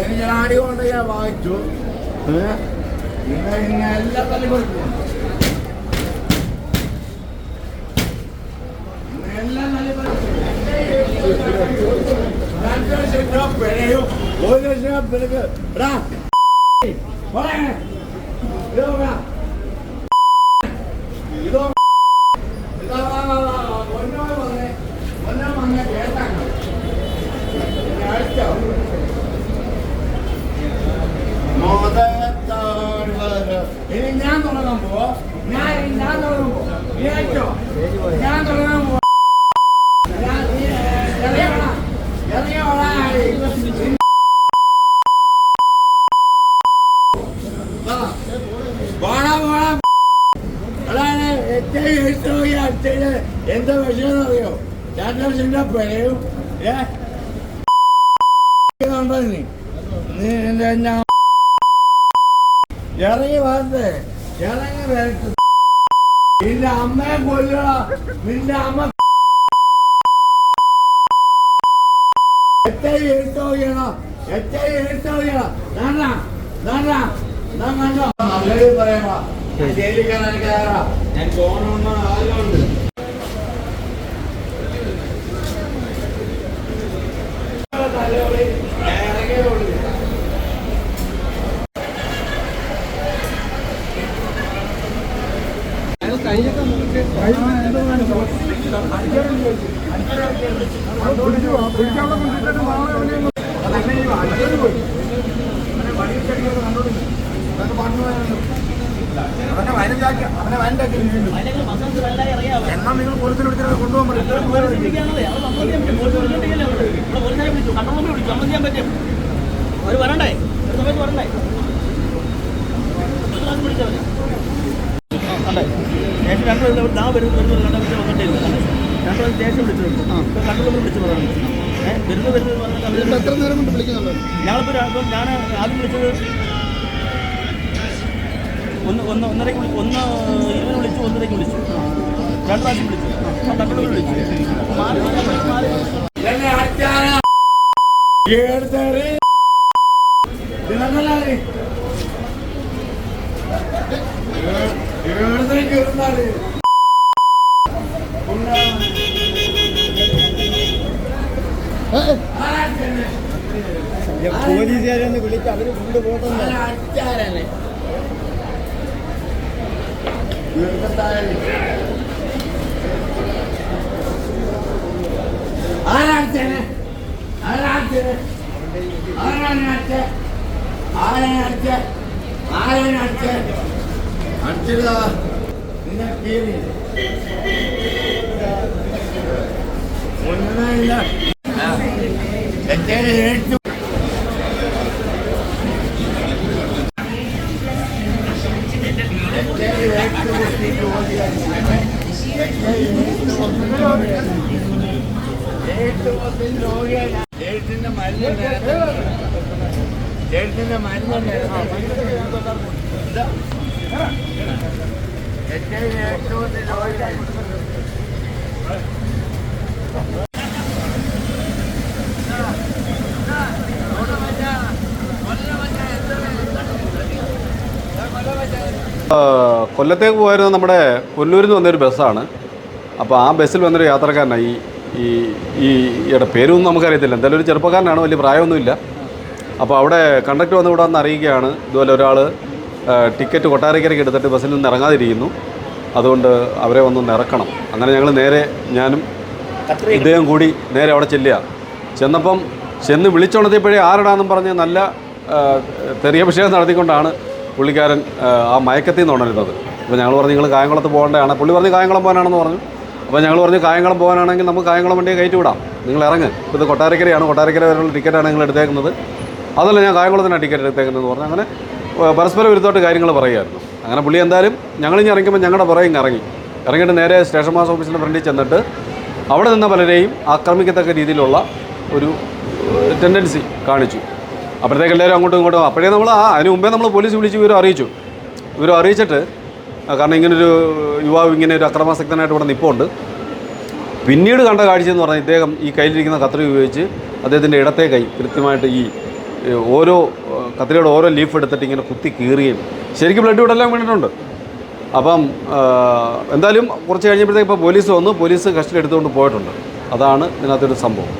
എനിക്ക് ആടി കൊണ്ട് ഞാൻ ഇങ്ങനെ എല്ലാ തല്ലി കൊടുക്കും എല്ലാം തല്ലി കൊടുക്കും. രണ്ട് ലക്ഷം രൂപ പിഴയും ഒരു ലക്ഷം രൂപ പിഴക്ക് എടാ പോടാ. ഇതോ വാ. ഇതോ ഇതാ വാ, വാ, വാ, വാ. ഒന്നോ വന്നേ. ഒന്നോ വന്നേ കേട്ടാക്കണം ഇനി ഞാൻ തുടങ്ങാൻ പോവോ ഞാൻ ഞാൻ തുടങ്ങാൻ പോവോ നീ അയച്ചോ ഞാൻ തുടങ്ങാൻ പോവോ ഞാൻ- നീ, ഏ, ഇറങ്ങി വാടാ. ഇറങ്ങി വാടാ. വാ. വാടാ, വാടാ. എടാ, എടാ, ഏറ്റവും ഏറ്റവും ഈ അച്ഛന് എന്താ വിഷയം അറിയോ രണ്ട് ലക്ഷം രൂപ പിഴയും ഇറങ്ങി വരട്ടെ ഇറങ്ങി വരട്ടെ. നിന്റെ അമ്മയെ കൊല്ലുക നിന്റെ അമ്മ എത്രയും എടുത്തോ ചെയ്യണം? എത്രയും എടുത്തോ ചെയ്യണം? വേണ്ട വേണ്ട ഞാൻ കണ്ടോ? നല്ലത് പറയണ? ജയിലിൽ കയറാൻ കയറാ ഞാൻ പോകണമെന്ന് ആഗ്രഹമുണ്ട് തലയോടി എണ്ണം നിങ്ങൾ പോലീസിൽ വിളിച്ചിട്ട് കൊണ്ടുപോകാൻ വരണ്ടേ ഒരു സമയത്ത് വരണ്ടേ ഒരു പ്രാവശ്യം വിളിച്ചാൽ മതി. ആ, കണ്ടേ സ്റ്റേഷൻ രണ്ട് ഇവിടെ ദാ വരുന്നു വരുന്നു കണ്ട പിന്നെ വന്നിട്ടേ ഇല്ല രണ്ട് പേരും സ്റ്റേഷൻ വിളിച്ചിട്ടുണ്ട് ഇപ്പൊ കണ്ണൂർ വിളിച്ചു പറഞ്ഞു ഏഹ് വരുന്നു വരുന്നു പറഞ്ഞിട്ട് അവർ എത്ര നേരം കൊണ്ട് വിളിക്കുന്നുണ്ട്? ഞങ്ങളിപ്പോൾ ഇപ്പം ഞാൻ ആദ്യം വിളിച്ചത് ഒന്ന് ഒന്ന് ഒന്നരയ്ക്ക് വിളിച്ചു ഒന്ന് ഇരുപത് വിളിച്ചു ഒന്നരയ്ക്ക് വിളിച്ചു. രണ്ട് പ്രാവശ്യം വിളിച്ചു. കണ്ണൂർ വിളിച്ചു. മാറി മാറി മാറി പോലീസുകാരെ ഒന്ന് വിളിച്ച് അവർ കൊണ്ടുപോകുന്ന ആരാച്ചനെ ആരാച്ചനെ ആരാണച്ച ആരാണച്ച ആരാണച്ച അടിച്ചതാ നിന്നെ കീറി ഒന്നുമില്ല എത്തേനെ ഏറ്റു എഴുത്തിന്റെ മരുന്ന് എഴുത്തിന്റെ മരുന്ന് ഏറ്റവും ഏറ്റവും രോഗിയാണ് കൊല്ലത്തേക്ക് പോയിരുന്നത് നമ്മുടെ കൊല്ലൂരിൽ നിന്ന് വന്നൊരു ബസ്സാണ്. അപ്പോൾ ആ ബസ്സിൽ വന്നൊരു യാത്രക്കാരനാണ് ഈ ഈ ഈ പേരൊന്നും നമുക്കറിയത്തില്ല. എന്തായാലും ഒരു ചെറുപ്പക്കാരനാണ് വലിയ പ്രായമൊന്നുമില്ല. അപ്പോൾ അവിടെ കണ്ടക്ടർ വന്ന് ഇവിടെ വന്ന് അറിയിക്കുകയാണ്. ഇതുപോലെ ഒരാൾ ടിക്കറ്റ് കൊട്ടാരക്കരയ്ക്ക് എടുത്തിട്ട് ബസ്സിൽ നിന്ന് ഇറങ്ങാതിരിക്കുന്നു. അതുകൊണ്ട് അവരെ വന്നൊന്ന് ഇറക്കണം. അങ്ങനെ ഞങ്ങൾ നേരെ ഞാനും ഇദ്ദേഹം കൂടി നേരെ അവിടെ ചെല്ലുക. ചെന്നപ്പം ചെന്ന് വിളിച്ചുണർത്തിയപ്പോഴേ ആരടാന്നും പറഞ്ഞ് നല്ല തെറിയഭിഷേകം നടത്തിക്കൊണ്ടാണ് പുള്ളിക്കാരൻ ആ, മയക്കത്തിൽ നിന്ന് ഉണരുന്നത് അപ്പോൾ ഞങ്ങൾ പറഞ്ഞു നിങ്ങൾ കായംകുളത്ത് പോകേണ്ടതാണ്. പുള്ളി പറഞ്ഞ് കായംകുളം പോകാനാണെന്ന് പറഞ്ഞു. അപ്പോൾ ഞങ്ങൾ പറഞ്ഞു കായംകുളം പോകാനാണെങ്കിൽ നമുക്ക് കായംകുളം വണ്ടിയെ കയറ്റി വിടാം. നിങ്ങൾ ഇറങ്ങ്. ഇപ്പോൾ ഇത് കൊട്ടാരക്കരയാണ്. കൊട്ടാരക്കര വരെയുള്ള ടിക്കറ്റാണ് നിങ്ങൾ എടുത്തേക്കുന്നത്. അതല്ല ഞാൻ കായംകുളത്തിനാണ് ടിക്കറ്റ് എടുത്തേക്കുന്നതെന്ന് പറഞ്ഞു. അങ്ങനെ പരസ്പരം പരസ്പര വിരുദ്ധമായിട്ട് കാര്യങ്ങൾ പറയുമായിരുന്നു. അങ്ങനെ പുള്ളി എന്തായാലും ഞങ്ങളിഞ്ഞ് ഇറങ്ങിയപ്പോൾ ഞങ്ങളുടെ പുറകെ ഇറങ്ങി. ഇറങ്ങിയിട്ട് നേരെ സ്റ്റേഷൻ മാസ് ഓഫീസിന്റെ ഫ്രണ്ടിൽ ചെന്നിട്ട് അവിടെ നിന്ന പലരെയും ആക്രമിക്കത്തക്ക രീതിയിലുള്ള ഒരു ടെൻഡൻസി കാണിച്ചു. അപ്പോഴത്തേക്ക് എല്ലാവരും അങ്ങോട്ടും ഇങ്ങോട്ടും അപ്പോഴേ നമ്മൾ ആ അതിന് മുമ്പേ നമ്മൾ പോലീസ് വിളിച്ച് വിവരം അറിയിച്ചു. വിവരം അറിയിച്ചിട്ട് കാരണം ഇങ്ങനൊരു യുവാവ് ഇങ്ങനെ ഒരു അക്രമാസക്തനായിട്ട് ഇവിടെ നിൽപ്പുണ്ട് പിന്നീട് കണ്ട കാഴ്ച എന്ന് പറഞ്ഞാൽ ഇദ്ദേഹം ഈ കയ്യിലിരിക്കുന്ന കത്രിക ഉപയോഗിച്ച് അദ്ദേഹത്തിന്റെ ഇടത്തെ കൈ കൃത്യമായിട്ട് ഈ ഓരോ കത്രികയുടെ ഓരോ ലീഫ് എടുത്തിട്ട് ഇങ്ങനെ കുത്തി കീറുകയും. ശരിക്കും ബ്ലഡ് വിടെല്ലാം വീണിട്ടുണ്ട്. അപ്പം എന്തായാലും കുറച്ച് കഴിഞ്ഞപ്പോഴത്തേക്ക് ഇപ്പോൾ പോലീസ് വന്നു. പോലീസ് കസ്റ്റഡി എടുത്തുകൊണ്ട് പോയിട്ടുണ്ട്. അതാണ് ഇതിനകത്തൊരു സംഭവം.